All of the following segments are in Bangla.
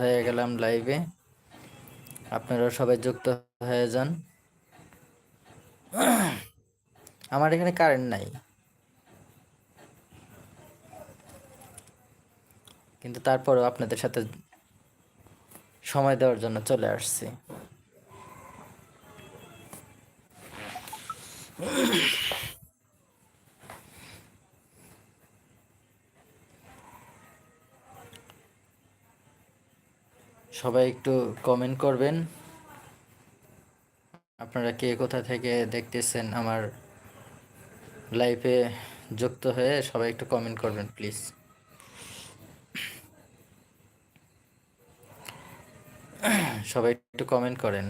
হয়ে গেলাম লাইভে আপনারা সবাই যুক্ত হয়ে যান। আমার এখানে কারেন্ট নাই। কিন্তু তারপরেও আপনাদের সাথে সময় দেওয়ার জন্য চলে আসছি। সবাই একটু কমেন্ট করবেন। আপনারা কে কোথা থেকে দেখতেছেন আমার লাইফে যুক্ত হয়ে সবাই একটু কমেন্ট করবেন প্লিজ সবাই একটু কমেন্ট করেন।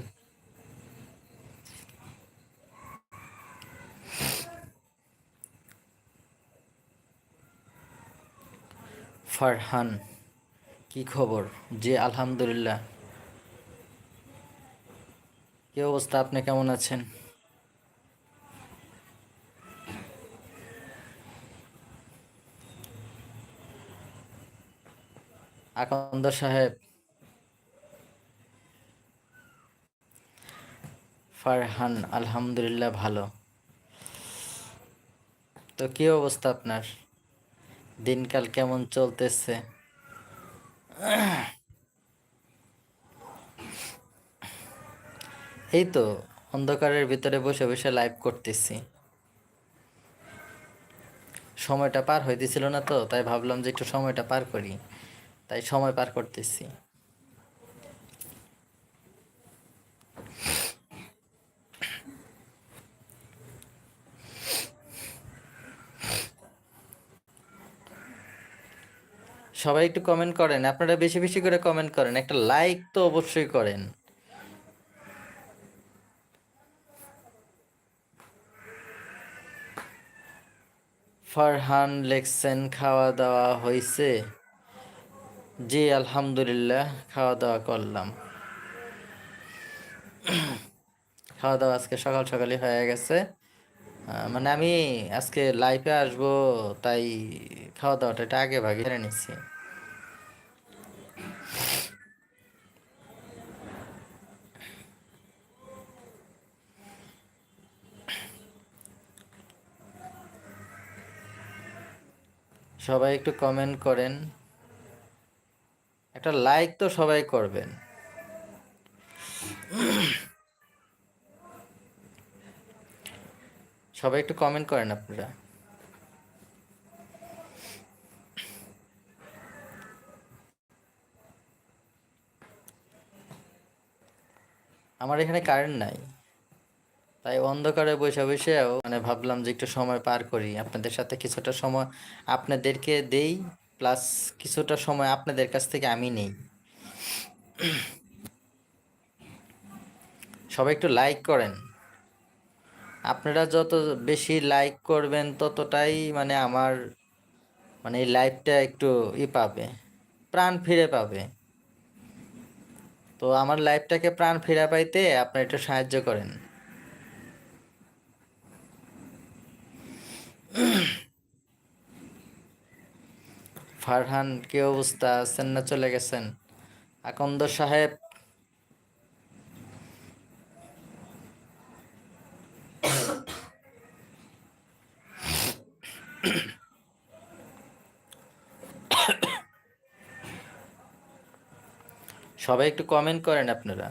ফারহান। কি খবর? জি, আলহামদুলিল্লাহ। কি অবস্থা? আপনি কেমন আছেন? আকন্দ সাহেব। ফারহান, আলহামদুলিল্লাহ ভালো। তো কি অবস্থা আপনার? দিনকাল কেমন চলতেছে? এই তো, অন্ধকারের ভিতরে বসে বসে লাইভ করতেছি। সময়টা পার হইতেছিল না তো, তাই ভাবলাম যে একটু সময়টা পার করি। তাই সময় পার করতেছি। সবাই একটু কমেন্ট করেন, আপনারা বেশি বেশি করে কমেন্ট করেন, একটা লাইক তো অবশ্যই করেন। ফারহান লেখছেন, খাওয়া দাওয়া হয়েছে জি, আলহামদুলিল্লাহ, খাওয়া দাওয়া করলাম। খাওয়া দাওয়া আজকে সকাল সকালই হয়ে গেছে। মানে আমি আজকে লাইফে আসব, তাই খাওয়া দাওয়াটা এটা আগে ভাগে সেরে নিচ্ছি। সবাই একটু কমেন্ট করেন। একটা লাইক তো সবাই করবেন। সবাই একটু কমেন্ট করেন আপনারা। আমার এখানে কারেন্ট নাই। তাই অন্ধকারে বসে বসেও মানে ভাবলাম যে একটু সময় পার করি। আপনাদের সাথে কিছুটা সময় আপনাদেরকে দেই প্লাস কিছুটা সময় আপনাদের কাছ থেকে আমি নেই। সবাই একটু লাইক করেন। আপনারা যত বেশি লাইক করবেন, ততটাই মানে আমার মানে এই লাইফটা একটু ই পাবে, প্রাণ ফিরে পাবে। তো আমার লাইফটাকে প্রাণ ফিরে পাইতে আপনারা একটু সাহায্য করেন। ফারহান, কি অবস্থা? আছেন না চলে গেছেন? আকন্দ সাহেব সবাই একটু কমেন্ট করেন আপনারা।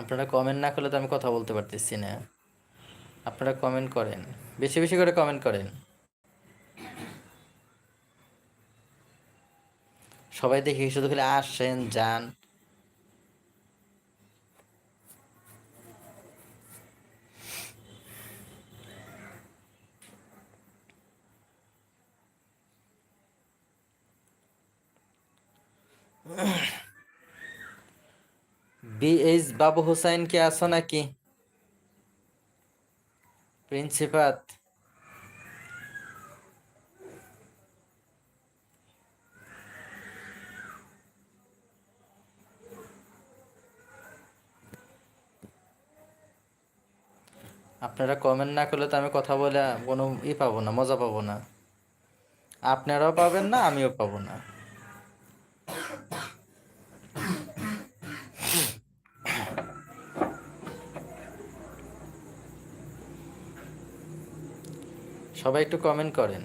আপনারা কমেন্ট না করলে তো আমি কথা বলতে পারতেছি না। আপনারা কমেন্ট করেন। বেশি বেশি করে কমেন্ট করেন। সবাই দেখি শুধু খালি আসেন যান। বিএইচ বাবু হুসাইন কি আছো নাকি? প্রিন্সিপাত। আপনারা কমেন্ট না করলে তো আমি কথা বলে কোনো ই পাবো না, মজা পাবো না। আপনারাও পাবেন না, আমিও পাবো না। সবাই একটু কমেন্ট করেন।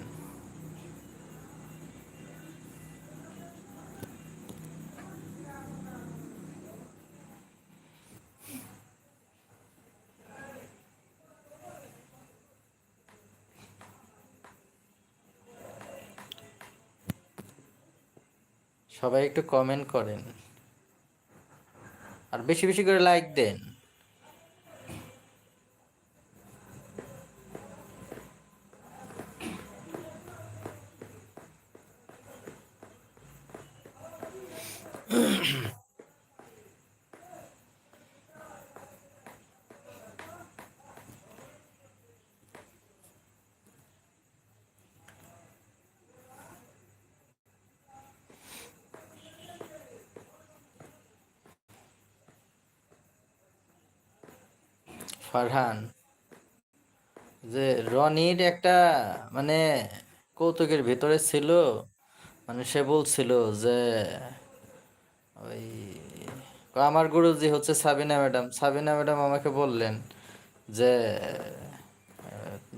সবাই একটু কমেন্ট করেন। আর বেশি বেশি করে লাইক দেন। ফারহান, যে রনির একটা মানে কৌতুকের ভিতরে ছিল মানে সে বলছিল যে, ওই আমার গুরুজি হচ্ছে সাবিনা ম্যাডাম। সাবিনা ম্যাডাম আমাকে বললেন যে,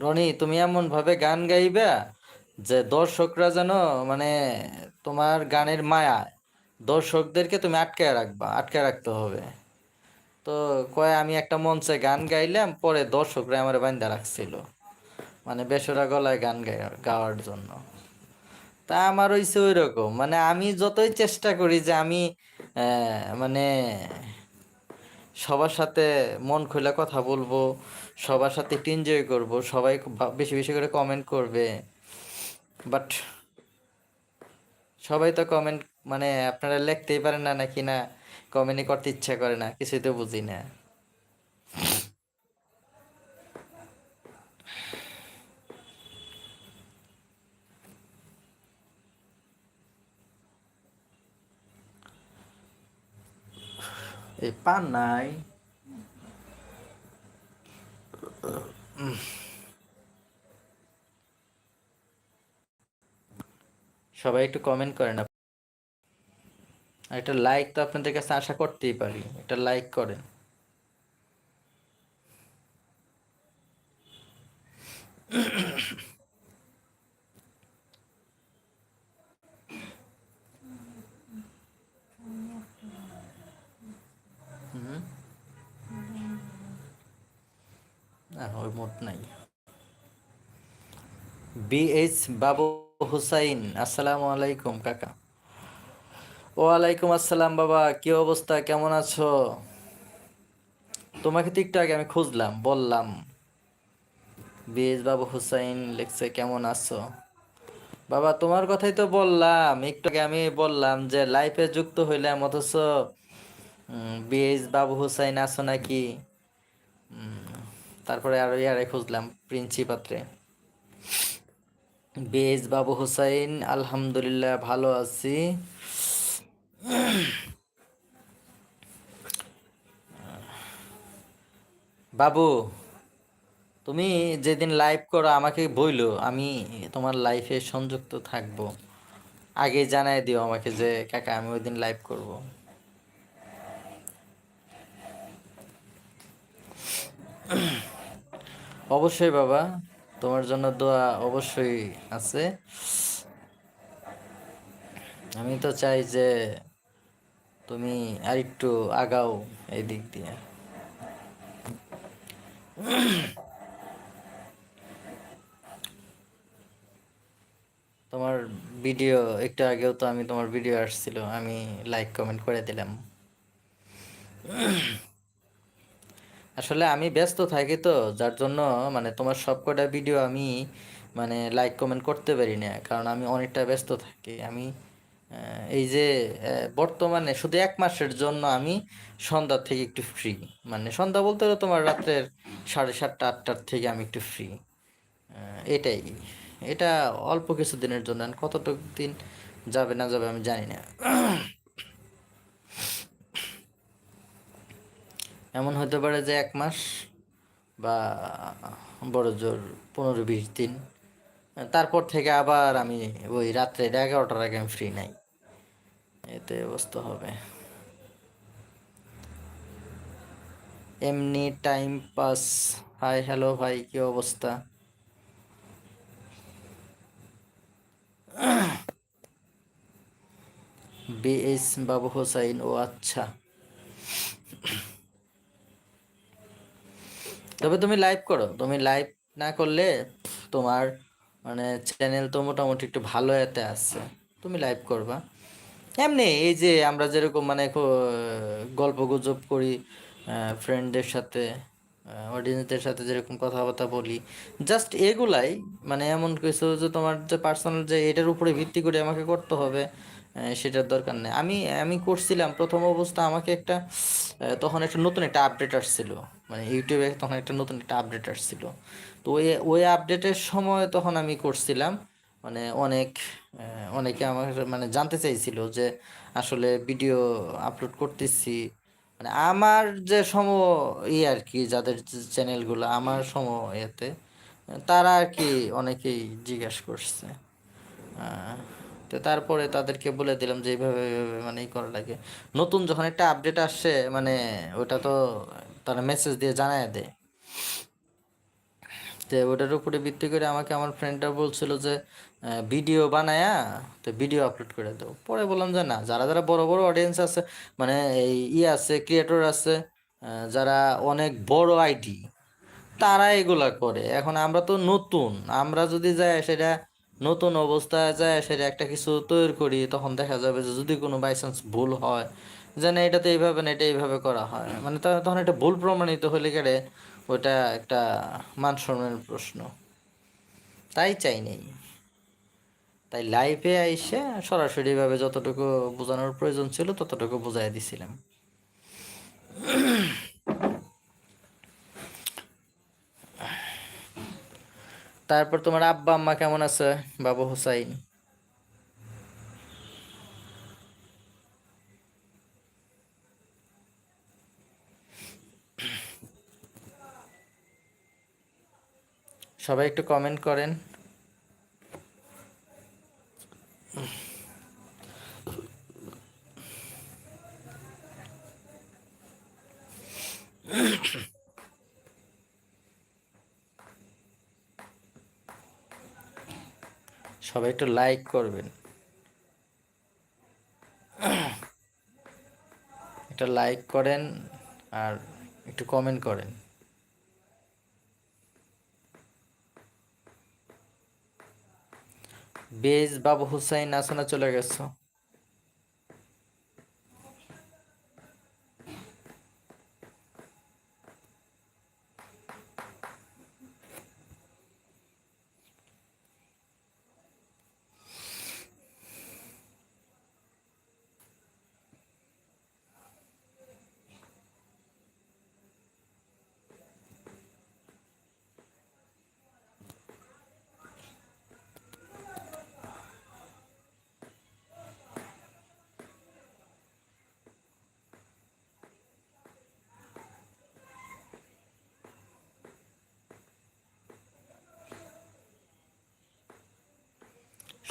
রনি, তুমি এমন ভাবে গান গাইবা যে দর্শকরা যেন মানে তোমার গানের মায়া দর্শকদেরকে তুমি আটকায় রাখবা, আটকায় রাখতে হবে। তো কয় আমি একটা মঞ্চে গান গাইলাম, পরে দর্শকরা আমার বান্ধা রাখছিল। মানে বেসরা গলায় গান গাওয়ার জন্য। তা আমার হইছে ওই রকম মানে আমি যতই চেষ্টা করি যে আমি মানে সবার সাথে মন খুলে কথা বলব, সবার সাথে একটু এনজয় করব, সবাই বেশি বেশি করে কমেন্ট করবে। বাট সবাই তো কমেন্ট মানে আপনারা লিখতেই পারেন না নাকি না? কমেন্টই করতে ইচ্ছা করে না, কিছুই তো বুঝি না। এই পান নাই। সবাই একটু কমেন্ট করেন একটা লাইক তো আপনাদের কাছে আশা করতেই পারি একটা লাইক করেন। মোট নাই। বাবু হুসাইন, আসসালামু আলাইকুম, কাকা। ওয়ালাইকুম আসসালাম বাবা, কি অবস্থা? কেমন আছো? তোমাকে তো একটু আগে আমি খুঁজলাম, বললাম। বিএস বাবু হুসাইন লিখছে, কেমন আছো? বাবা, তোমার কথাই তো বললাম, একটু আগে আমি বললাম যে লাইফে যুক্ত হইলাম, অথচ বিএস বাবু হুসাইন আছো নাকি? তারপরে আরও ইয়ারে খুঁজলাম প্রিন্সিপাত্রে বিএস বাবু হুসাইন, আলহামদুলিল্লাহ, ভালো আছি। বাবু, তুমি যেদিন লাইভ করো, আমাকে বইলো, আমি তোমার লাইফে সংযুক্ত থাকব। আগে জানাই দিও আমাকে যে, কাকা, আমি ওই দিন লাইভ করব। অবশ্যই বাবা, তোমার জন্য দোয়া অবশ্যই আছে। আমি তো চাই যে তুমি আরেকটু আগাও এই দিক দিয়ে। তোমার ভিডিও, একটু আগেও তো আমি তোমার ভিডিও আসছিল, আমি লাইক কমেন্ট করে দিলাম। আসলে আমি ব্যস্ত থাকি তো, যার জন্য মানে তোমার সবকটা ভিডিও আমি মানে লাইক কমেন্ট করতে পারি না, কারণ আমি অনেকটা ব্যস্ত থাকি। আমি এই যে বর্তমানে শুধু এক মাসের জন্য আমি সন্ধ্যা থেকে একটু ফ্রি মানে সন্ধ্যা বলতে হলে তোমার রাত্রের সাড়ে সাতটা, আটটার থেকে আমি একটু ফ্রি এটাই। এটা অল্প কিছু দিনের জন্য। কতটুকু দিন যাবে না যাবে আমি জানি না। এমন হতে পারে যে এক মাস বা বড় জোর পনেরো, বিশ দিন। তারপর থেকে আবার আমি ওই রাত্রে এগারোটার আগে আমি ফ্রি নাই। এতে অবস্থা হবে। এমনি টাইম পাস হাই হ্যালো ভাই, কি অবস্থা? বিএস বাবু হোসাইন, ও আচ্ছা। তবে তুমি লাইভ করো। তুমি লাইভ না করলে, তোমার মানে চ্যানেল তো মোটামুটি একটু ভালো এতে আছে। তুমি লাইভ করবা। এমনি এই যে আমরা যেরকম মানে গল্প গুজব করি ফ্রেন্ডদের সাথে অডিয়েন্সদের সাথে যেরকম কথাবার্তা বলি জাস্ট এগুলাই মানে এমন কিছু যে তোমার যে পার্সোনাল যে এটার উপরে ভিত্তি করে আমাকে করতে হবে সেটার দরকার নেই। আমি আমি করছিলাম, প্রথম অবস্থা আমাকে একটা তখন একটা নতুন একটা আপডেট আসছিল। মানে ইউটিউবে তখন একটা নতুন একটা আপডেট আসছিল। তো ওই ওই আপডেটের সময় তখন আমি করছিলাম। মানে অনেক অনেকে আমার মানে জানতে চাইছিল যে আসলে ভিডিও আপলোড করতেছি। মানে আমার যে সম ই আর কি, যাদের চ্যানেলগুলো আমার সম ইয়েতে, তারা আর কি অনেকেই জিজ্ঞেস করছে। তো তারপরে তাদেরকে বলে দিলাম যে এইভাবে মানে ই করা লাগে। নতুন যখন একটা আপডেট আসছে মানে ওটা তো তারা মেসেজ দিয়ে জানায় দেয়। তো ওটার উপরে ভিত্তি করে আমাকে আমার ফ্রেন্ডটা বলছিল যে ভিডিও বানায়া তো ভিডিও আপলোড করে দেবো পরে বললাম যে না, যারা যারা বড় বড় অডিয়েন্স আছে মানে এই ই আছে ক্রিয়েটর আছে যারা অনেক বড় আইডি তারা এগুলা করে। এখন আমরা তো নতুন, আমরা যদি যাই সেটা নতুন অবস্থায় যায় সেটা একটা কিছু তৈরি করি, তখন দেখা যাবে যে যদি কোনো বাইচান্স ভুল হয়, যে না, এটা তো এইভাবে না, এটা এইভাবে করা হয়। মানে তখন এটা ভুল প্রমাণিত হলে গেলে ওইটা একটা মান সম্মানের প্রশ্ন। তাই চাই নেই। তাই লাইভে আইসে সরাসরিভাবে যতটুকু বোঝানোর প্রয়োজন ছিল ততটুকু বোঝাই দিছিলাম। তারপর তোমার আব্বা আম্মা কেমন আছে? বাবু হুসাইন? সবাই একটু কমেন্ট করেন। সবাই একটু লাইক করবেন। একটা লাইক করেন আর একটু কমেন্ট করেন। বেজ বাবু হুসাইন আসনা চলে গেছো।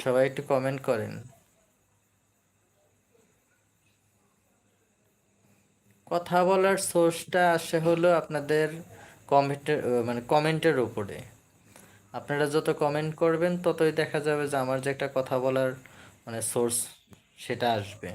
সবাই একটু কমেন্ট করেন। কথা বলার সোর্সটা আসে হলো আপনাদের কমেন্টের মানে কমেন্টের উপরে। আপনারা যত কমেন্ট করবেন, ততই দেখা যাবে যে আমার যে একটা কথা বলার মানে সোর্স সেটা আসবে।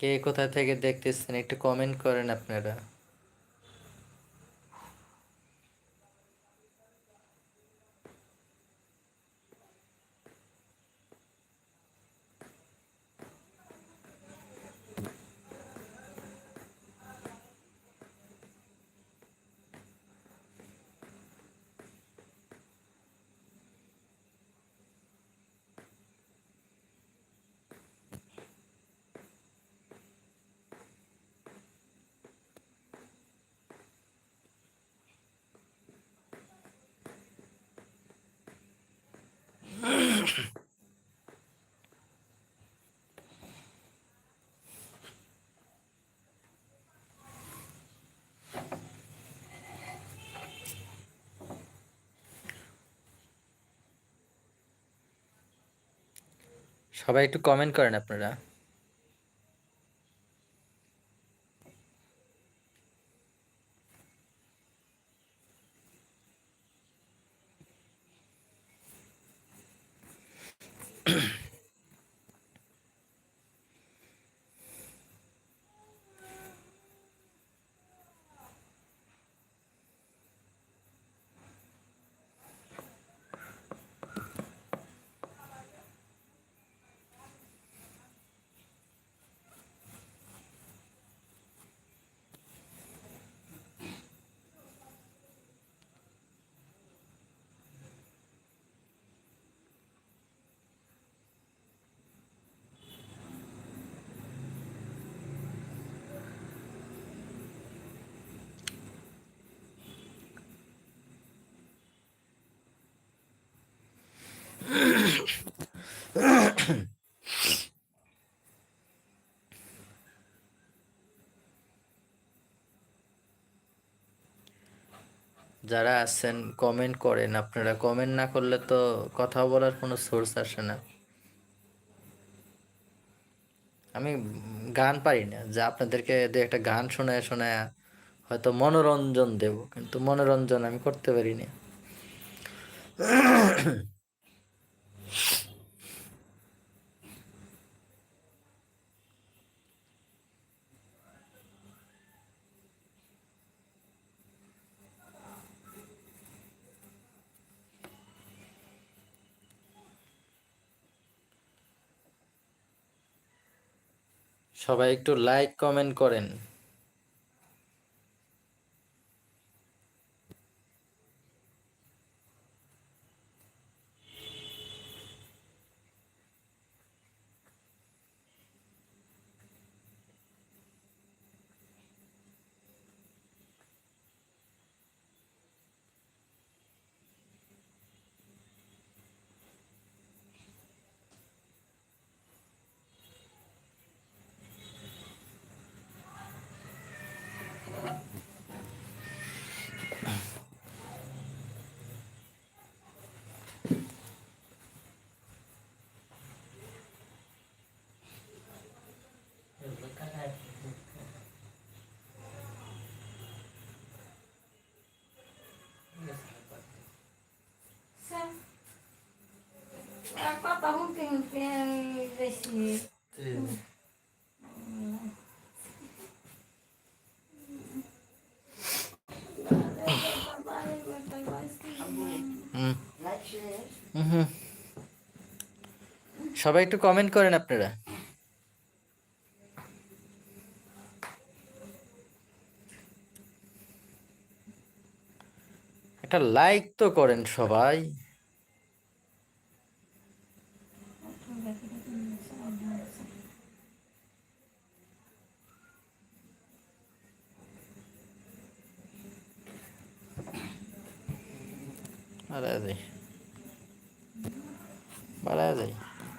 কে কোথা থেকে দেখতেছেন একটু কমেন্ট করেন আপনারা। সবাই একটু কমেন্ট করেন আপনারা। যারা আছেন কমেন্ট করেন। আপনারা কমেন্ট না করলে তো কথা বলার কোনো সোর্স আসে না। আমি গান পারি না। যে আপনাদেরকে দু একটা গান শোনায় শোনায় হয়তো মনোরঞ্জন দেব, কিন্তু মনোরঞ্জন আমি করতে পারি না। সবাই একটু লাইক কমেন্ট করেন। হুম। সবাই একটু কমেন্ট করেন আপনারা। একটা লাইক তো করেন সবাই। বাড়ায় যাই বাড়ায় যাই